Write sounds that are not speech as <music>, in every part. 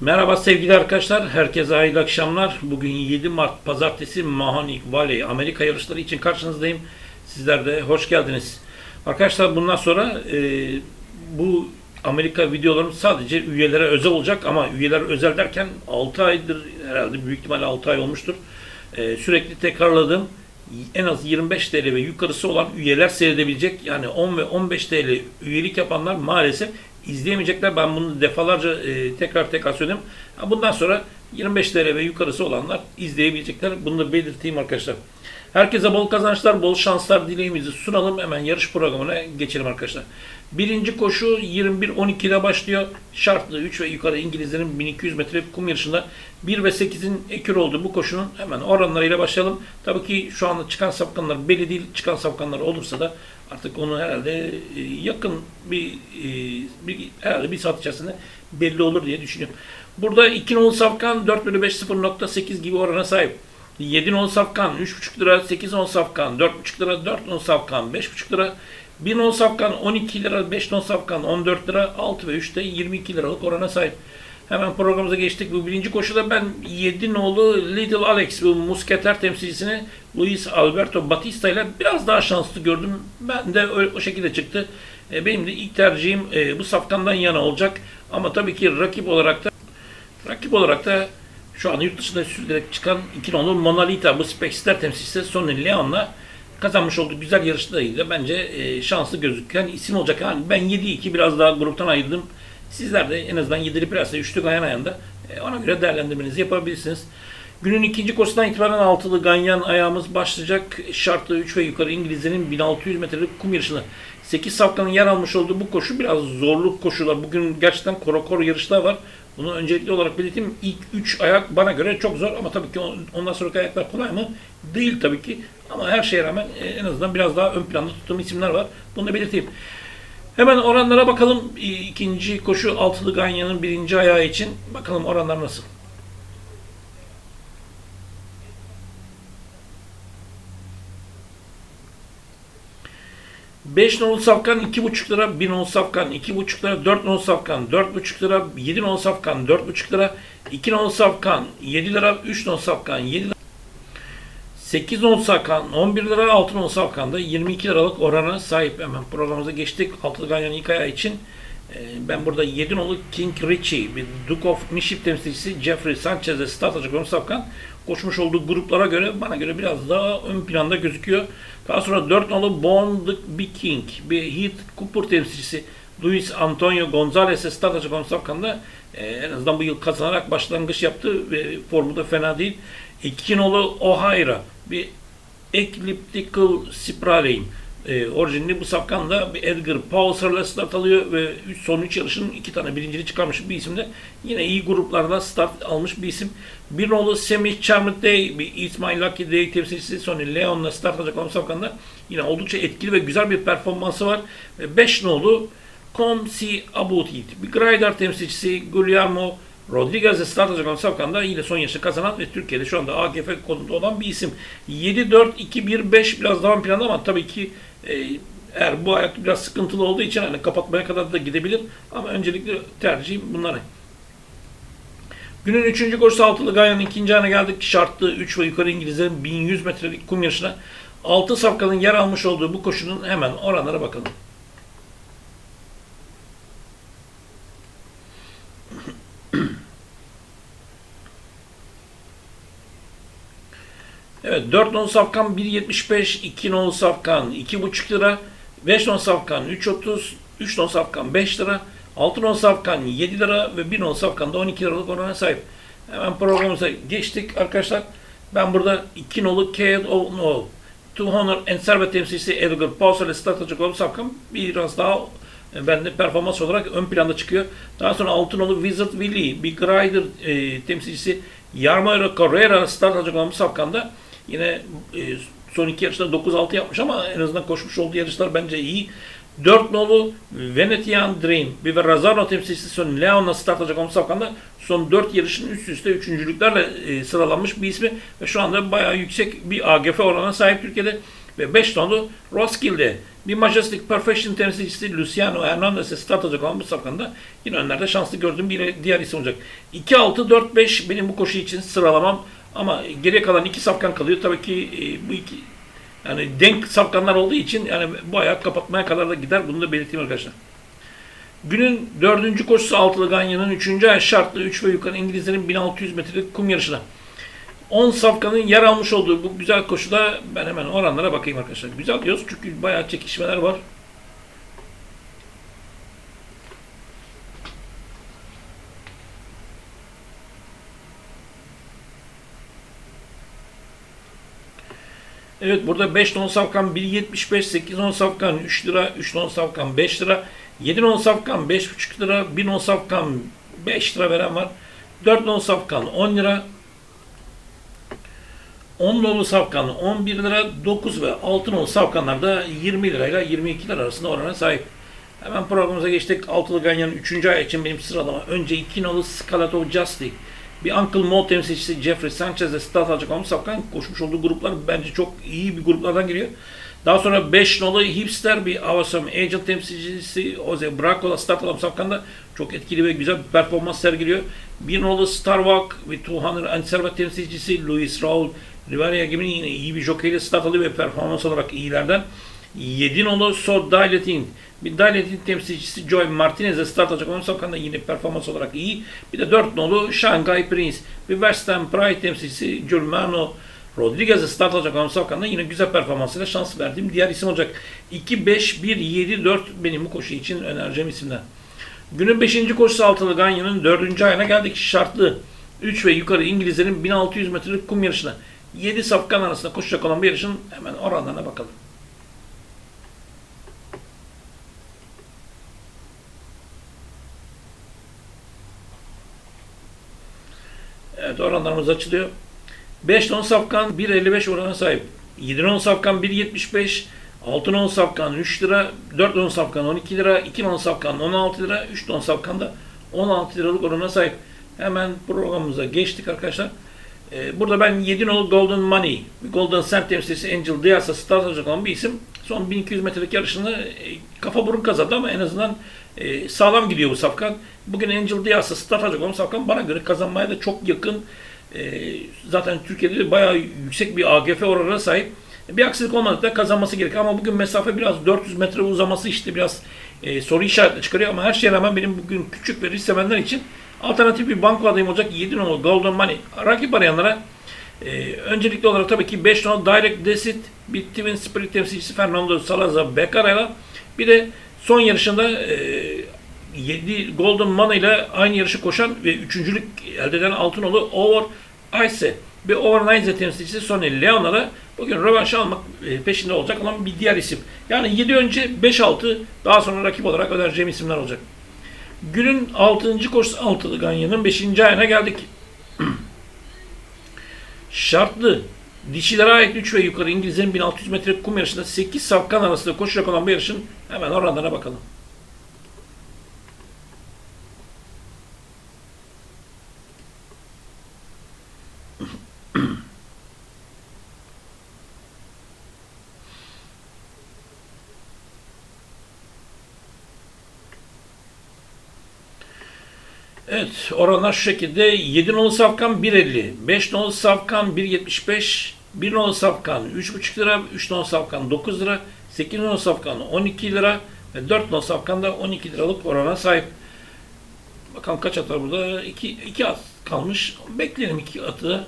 Merhaba sevgili arkadaşlar, herkese hayırlı akşamlar. Bugün 7 Mart Pazartesi Mahonic Valley Amerika yarışları için karşınızdayım. Sizler de hoş geldiniz. Arkadaşlar bundan sonra e, bu Amerika videolarım sadece üyelere özel olacak ama üyeler özel derken 6 aydır herhalde büyük ihtimalle 6 ay olmuştur. E, sürekli tekrarladığım en az 25 TL ve yukarısı olan üyeler seyredebilecek. Yani 10 ve 15 TL üyelik yapanlar maalesef izleyemeyecekler. Ben bunu defalarca e, tekrar tekrar söyledim. Bundan sonra 25 TL ve yukarısı olanlar izleyebilecekler. Bunu da belirteyim arkadaşlar. Herkese bol kazançlar, bol şanslar dileğimizi sunalım. Hemen yarış programına geçelim arkadaşlar. Birinci koşu 21-12'de başlıyor. Şartlı 3 ve yukarı İngilizlerin 1200 metre kum yarışında 1 ve 8'in ekür olduğu bu koşunun hemen oranlarıyla başlayalım. Tabii ki şu anda çıkan sapkanlar belli değil. Çıkan sapkanlar olursa da artık onu herhalde e, yakın bir, e, bir herhalde bir saat içerisinde belli olur diye düşünüyorum. Burada 2 nolu safkan 4 bölü 5 0.8 gibi orana sahip. 7 on safkan 3,5 lira, 8 on safkan 4,5 lira, 4 on safkan 5,5 lira, 1 on safkan 12 lira, 5 on safkan 14 lira, 6 ve 3'te 22 liralık orana sahip. Hemen programımıza geçtik. Bu birinci koşuda ben 7 nolu Little Alex, bu musketer temsilcisini Luis Alberto Batista ile biraz daha şanslı gördüm. Ben de o, o şekilde çıktı. E, benim de ilk tercihim e, bu safkandan yana olacak. Ama tabii ki rakip olarak da rakip olarak da şu an yurt dışında sürülerek çıkan iki nolu Monalita bu Spexter temsilcisi Sonny Leon'la kazanmış olduğu güzel yarışlarıyla bence e, şanslı gözüken isim olacak. Yani ben 7-2 biraz daha gruptan ayırdım. Sizler de en azından 7'li plasa 3'lü Ganyan ayağında e, ona göre değerlendirmenizi yapabilirsiniz. Günün ikinci koşusundan itibaren altılı Ganyan ayağımız başlayacak. Şartlı 3 ve yukarı İngilizlerin 1600 metrelik kum yarışında 8 safkanın yer almış olduğu bu koşu biraz zorlu koşular. Bugün gerçekten korokor yarışlar var. Bunu öncelikli olarak belirteyim. İlk 3 ayak bana göre çok zor ama tabii ki ondan sonraki ayaklar kolay mı? Değil tabii ki. Ama her şeye rağmen e, en azından biraz daha ön planda tuttuğum isimler var. Bunu da belirteyim. Hemen oranlara bakalım. İkinci koşu altılı Ganya'nın birinci ayağı için. Bakalım oranlar nasıl? Beş nolu safkan iki buçuk lira, bir nolu safkan iki buçuk lira, dört nolu safkan dört buçuk lira, yedi nolu safkan dört buçuk lira, iki nolu safkan yedi lira, üç nolu safkan yedi lira, 8 on safkan 11 lira, 6 on safkan da 22 liralık orana sahip. Hemen programımıza geçtik. Altılı Ganyan ayağı için ben burada 7 nolu King Richie, bir Duke of Niship temsilcisi Jeffrey Sanchez'e start olan safkan koşmuş olduğu gruplara göre bana göre biraz daha ön planda gözüküyor. Daha sonra 4 nolu Born the King, bir Heath Cooper temsilcisi Luis Antonio Gonzalez'e start alacak olan safkan da e, en azından bu yıl kazanarak başlangıç yaptı ve formu da fena değil. 2 nolu O'Hara, bir Ecliptical Spralein. E, orijinali bu safkanla bir Edgar Pauser'la start alıyor ve üç, son 3 yarışın iki tane birinciliği çıkarmış bir isim de. Yine iyi gruplarda start almış bir isim. Bir nolu Semih Charmed Day, bir It's My Lucky Day temsilcisi Sonny Leon'la start alacak olan safkanda yine oldukça etkili ve güzel bir performansı var. Ve 5 nolu Come See About It, bir Grider temsilcisi Guillermo Rodriguez'e start alacak olan Safkan'da yine son yarışı kazanan ve Türkiye'de şu anda AGF konumunda olan bir isim. 7-4-2-1-5 biraz daha ön planda ama tabii ki eğer bu ayak biraz sıkıntılı olduğu için hani kapatmaya kadar da gidebilir. Ama öncelikle tercihim bunlara. Günün 3. koşusu altılı Gayan'ın ikinci ayına geldik. Şartlı 3 ve yukarı İngilizlerin 1100 metrelik kum yarışına 6 safkanın yer almış olduğu bu koşunun hemen oranlara bakalım. Evet 4 non safkan 1.75, 2 non safkan 2.5 lira, 5 non safkan 3.30, 3 non safkan 5 lira, 6 non safkan 7 lira ve 1 non safkan da 12 liralık orana sahip. Hemen programımıza geçtik arkadaşlar. Ben burada 2 nolu of No, Two Honor Servet temsilcisi Edgar Pauser ile start atacak olan safkan biraz daha e, bende performans olarak ön planda çıkıyor. Daha sonra altın nolu Wizard Willy, bir Grider e, temsilcisi Yarmaro Carrera start alacak olan bu safkanda Yine e, son iki yarışta 9-6 yapmış ama en azından koşmuş olduğu yarışlar bence iyi. 4 nolu Venetian Dream bir ve Razano temsilcisi son Leon'la start alacak olması hakkında son 4 yarışın üst üste üçüncülüklerle e, sıralanmış bir ismi ve şu anda bayağı yüksek bir AGF oranına sahip Türkiye'de ve 5 nolu Roskilde. Bir Majestic Perfection temsilcisi Luciano Hernandez'e start alacak olan bu safkanda yine önlerde şanslı gördüğüm bir diğer isim olacak. 2-6-4-5 benim bu koşu için sıralamam ama geriye kalan iki safkan kalıyor. Tabii ki e, bu iki yani denk safkanlar olduğu için yani bu ayak kapatmaya kadar da gider. Bunu da belirteyim arkadaşlar. Günün dördüncü koşusu altılı Ganya'nın üçüncü ay şartlı 3 ve yukarı İngilizlerin 1600 metrelik kum yarışına. 10 safkanın yer almış olduğu bu güzel koşuda ben hemen oranlara bakayım arkadaşlar. Güzel diyoruz çünkü bayağı çekişmeler var. Evet burada 5 ton safkan 1.75, 8 ton safkan 3 lira, 3 ton safkan 5 lira, 7 ton safkan 5.5 lira, 1 ton safkan 5 lira veren var. 4 ton safkan 10 lira, 10 nolu safkan 11 lira, 9 ve 6 nolu safkanlar da 20 lirayla 22 lira arasında orana sahip. Hemen programımıza geçtik. Altılı Ganyan'ın 3. ay için benim sıralama. Önce 2 nolu Scarlet of Justice. Bir Uncle Mo temsilcisi Jeffrey Sanchez'e start alacak olan safkan koşmuş olduğu gruplar bence çok iyi bir gruplardan geliyor. Daha sonra 5 nolu Hipster bir Awesome Agent temsilcisi Jose Braco'la start alan safkanda çok etkili ve güzel bir performans sergiliyor. 1 nolu Starwalk ve 200 and temsilcisi Luis Raul Rivaria gibi yine iyi bir jokeyle start alıyor ve performans olarak iyilerden. 7 nolu So Dilating bir Dilating temsilcisi Joy Martinez'e start alacak olan safkanda yine performans olarak iyi. Bir de 4 nolu Shanghai Prince bir West Ham Pride temsilcisi Germano Rodriguez'e start alacak safkanda yine güzel performansıyla şans verdiğim diğer isim olacak. 2, 5, 1, 7, 4 benim bu koşu için önereceğim isimler. Günün 5. koşusu altılı Ganya'nın 4. ayına geldik. Şartlı 3 ve yukarı İngilizlerin 1600 metrelik kum yarışına. 7 safkan arasında koşacak olan bir yarışın hemen oranlarına bakalım. Evet oranlarımız açılıyor. 5 ton safkan 1.55 orana sahip. 7 ton safkan 1.75. 6 ton safkan 3 lira. 4 ton safkan 12 lira. 2 ton safkan 16 lira. 3 ton safkan da 16 liralık orana sahip. Hemen programımıza geçtik arkadaşlar. Ee, burada ben 7 nolu Golden Money, Golden Cent temsilcisi Angel Diaz'a start alacak olan bir isim. Son 1200 metrelik yarışını e, kafa burun kazandı ama en azından e, sağlam gidiyor bu safkan. Bugün Angel Diaz'a start alacak olan safkan bana göre kazanmaya da çok yakın. E, zaten Türkiye'de de bayağı yüksek bir AGF oranına sahip. Bir aksilik olmadıkça kazanması gerekiyor ama bugün mesafe biraz 400 metre uzaması işte biraz soru işaretli çıkarıyor ama her şeye rağmen benim bugün küçük ve risk sevenler için alternatif bir banko adayım olacak 7 numaralı Golden Money. Rakip arayanlara e, öncelikli olarak tabii ki 5 numaralı Direct Desit bir Twin Spirit temsilcisi Fernando Salazar Becara'yla bir de son yarışında e, 7 Golden Money ile aynı yarışı koşan ve üçüncülük elde eden Altınolu Over Ice bir Over Nice temsilcisi Sonny Leon'a da bugün rövanş almak e, peşinde olacak olan bir diğer isim. Yani 7 önce 5-6 daha sonra rakip olarak önereceğim isimler olacak. Günün 6. koşusu altılı Ganya'nın 5. ayına geldik. <clears throat> Şartlı dişilere ait 3 ve yukarı İngilizlerin 1600 metre kum yarışında 8 safkan arasında koşacak olan bu yarışın hemen oranlarına bakalım. Evet oranlar şu şekilde 7 nolu safkan 1.50, 5 nolu safkan 1.75, 1 nolu safkan 3.5 lira, 3 nolu safkan 9 lira, 8 nolu safkan 12 lira ve 4 nolu safkan da 12 liralık orana sahip. Bakalım kaç at var burada? 2, 2 at kalmış. Bekleyelim 2 atı.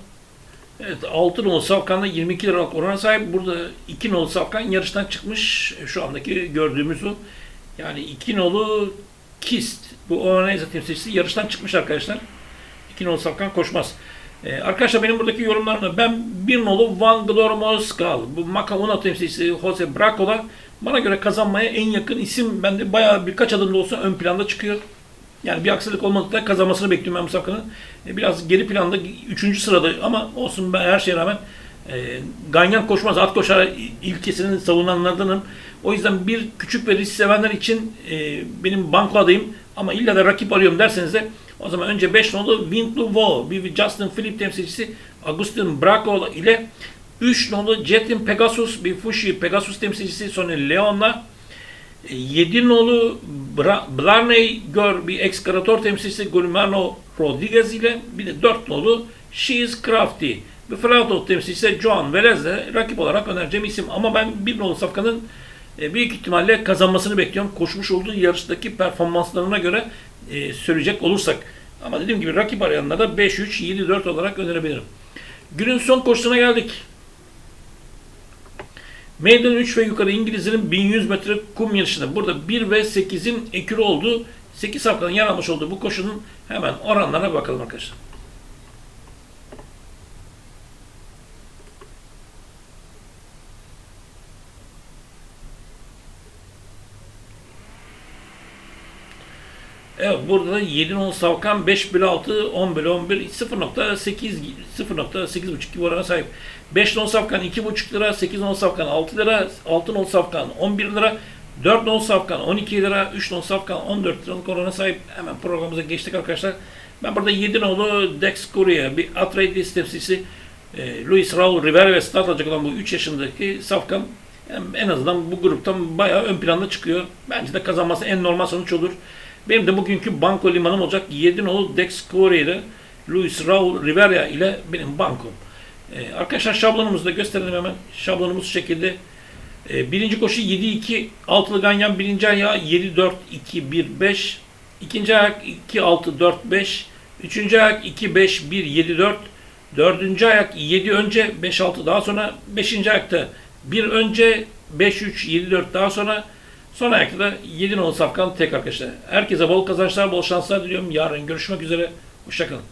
Evet 6 nolu safkan da 22 liralık orana sahip. Burada 2 nolu safkan yarıştan çıkmış. Şu andaki gördüğümüz o. Yani 2 nolu Kist. Bu organize temsilcisi yarıştan çıkmış arkadaşlar. İki nolu safkan koşmaz. Ee, arkadaşlar benim buradaki yorumlarımda ben bir nolu Van Glormoskal, bu Macauna temsilcisi Jose Braco'la bana göre kazanmaya en yakın isim. Bende bayağı birkaç adım da olsa ön planda çıkıyor. Yani bir aksilik olmadıkça kazanmasını bekliyorum ben bu safkanın. Ee, biraz geri planda 3. sırada ama olsun ben her şeye rağmen e, ganyan koşmaz, at koşar ilkesinin savunanlardanım. O yüzden bir küçük ve risk sevenler için e, benim banko adayım ama illa da rakip arıyorum derseniz de o zaman önce 5 nolu Windlu Vo, bir Justin Philip temsilcisi Agustin Braco ile 3 nolu Jetin Pegasus bir Fushi Pegasus temsilcisi Sony Leon'la 7 nolu Bra- Blarney Gör bir Excavator temsilcisi Gulmano Rodriguez ile bir de 4 nolu She's Crafty bir Flauto temsilcisi Joan Velez'le rakip olarak önereceğim isim. Ama ben bir nolu safkanın e, büyük ihtimalle kazanmasını bekliyorum. Koşmuş olduğu yarıştaki performanslarına göre e, söyleyecek olursak. Ama dediğim gibi rakip arayanlara 5-3, 7-4 olarak önerebilirim. Günün son koşusuna geldik. Meydan 3 ve yukarı İngilizlerin 1100 metre kum yarışında. Burada 1 ve 8'in ekürü olduğu 8 haftanın yer almış olduğu bu koşunun hemen oranlarına bakalım arkadaşlar. Evet burada da 7 10 Savkan 5 bölü 6 10 bölü 11 0.8 0.8.5 gibi orana sahip. 5 10 Savkan 2.5 lira, 8 10 Savkan 6 lira, 6 10 Savkan 11 lira, 4 10 Savkan 12 lira, 3 10 Savkan 14 liralık orana sahip. Hemen programımıza geçtik arkadaşlar. Ben burada 7 nolu Dex Courier bir Atreides temsilcisi e, Luis Raul Rivera ve start alacak olan bu 3 yaşındaki Safkan yani en azından bu gruptan bayağı ön planda çıkıyor. Bence de kazanması en normal sonuç olur. Benim de bugünkü banko limanım olacak 7 nolu Dex Courier Luis Raul Rivera ile benim bankom. Ee, arkadaşlar şablonumuzu da gösterelim hemen. Şablonumuz şu şekilde. Ee, birinci koşu 7-2 altılı ganyan birinci ayağı 7-4-2-1-5 ikinci ayak 2-6-4-5 üçüncü ayak 2-5-1-7-4 dördüncü ayak 7 önce 5-6 daha sonra beşinci ayakta 1 önce 5-3-7-4 daha sonra son ayakta da 7 nolu safkan tek arkadaşlar. Herkese bol kazançlar, bol şanslar diliyorum. Yarın görüşmek üzere. Hoşçakalın.